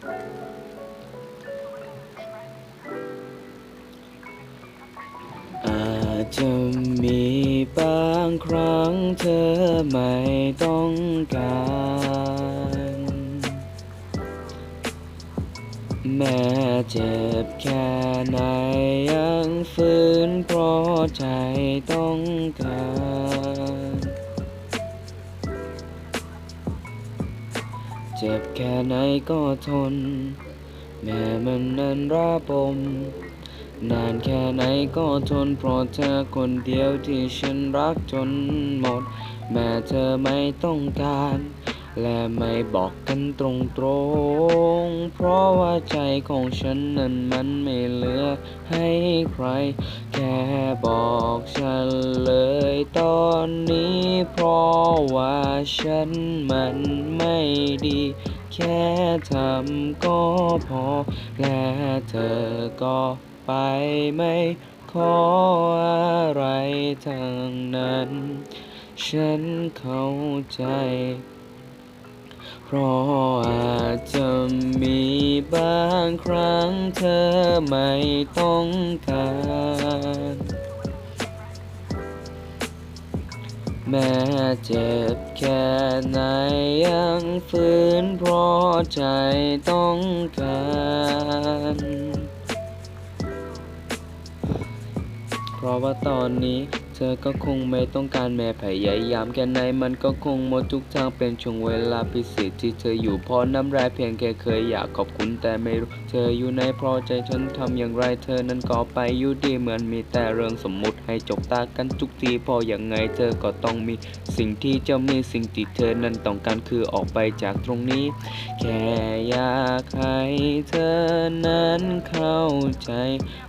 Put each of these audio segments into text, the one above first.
อาจจะมีบางครั้งเธอไม่ต้องการ แม้เจ็บแค่ไหนยังฝืนเพราะใจต้องการ เจ็บแค่ไหนก็ทน แม้มันนั้นระบม นานแค่ไหนก็ทน เพราะเธอคนเดียวที่ฉันรักจนหมด แม้เธอไม่ต้องการ และไม่บอกกันตรงๆ เพราะว่าใจของฉันนั้นมันไม่เหลือให้ใคร แค่บอกฉันเลย ตอนนี้เพราะว่าฉันมันไม่ดี แค่ทำก็พอ และเธอก็ไปไม่ขออะไรทั้งนั้น ฉันเข้าใจ เพราะอาจจะมีบางครั้งเธอไม่ต้องการ แม้เจ็บแค่ไหนยังฝืนเพราะใจต้องการ เพราะว่าตอนนี้ ธอก็คงไม่ต้องการแม้พยายามแค่ไหนมันก็คงหมดทุกทางเป็นช่วงเวลาพิเศษที่เธออยู่เพราะน้ำลายเพียงแค่เคยอยากขอบคุณแต่ไม่รู้เธออยู่ในเพราะใจฉันทำอย่างไรเธอนั้นก็ไปอยู่ดีเหมือนมีแต่เรื่องสมมุติให้จบตากันทุกทีพออย่างไงเธอก็ต้องมีสิ่งที่จะมีสิ่งที่เธอนั้นต้องการคือออกไปจากตรงนี้ แค่อยากให้เธอนั้นเข้าใจ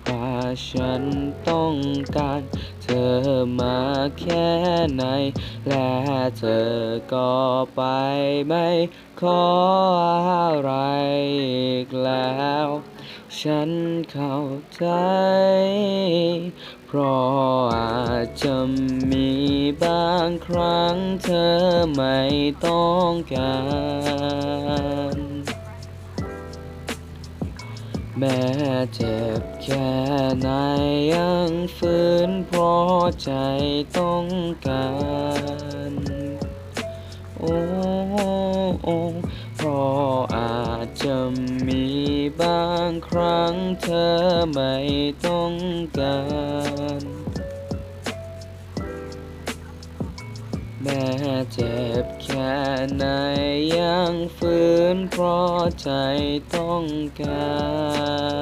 ว่าฉันต้องการเธอมาแค่ไหน และเธอก็ไปไม่ขออะไรอีกแล้ว ฉันเข้าใจ เพราะอาจจะมีบางครั้งเธอไม่ต้องการ แม้เจ็บแค่ไหนยังฝืนเพราะใจต้องการ โอ้โอ้เพราะอาจจะมีบางครั้งเธอไม่ต้องการ แม้เจ็บแค่ไหนยังฝืนเพราะใจต้องการ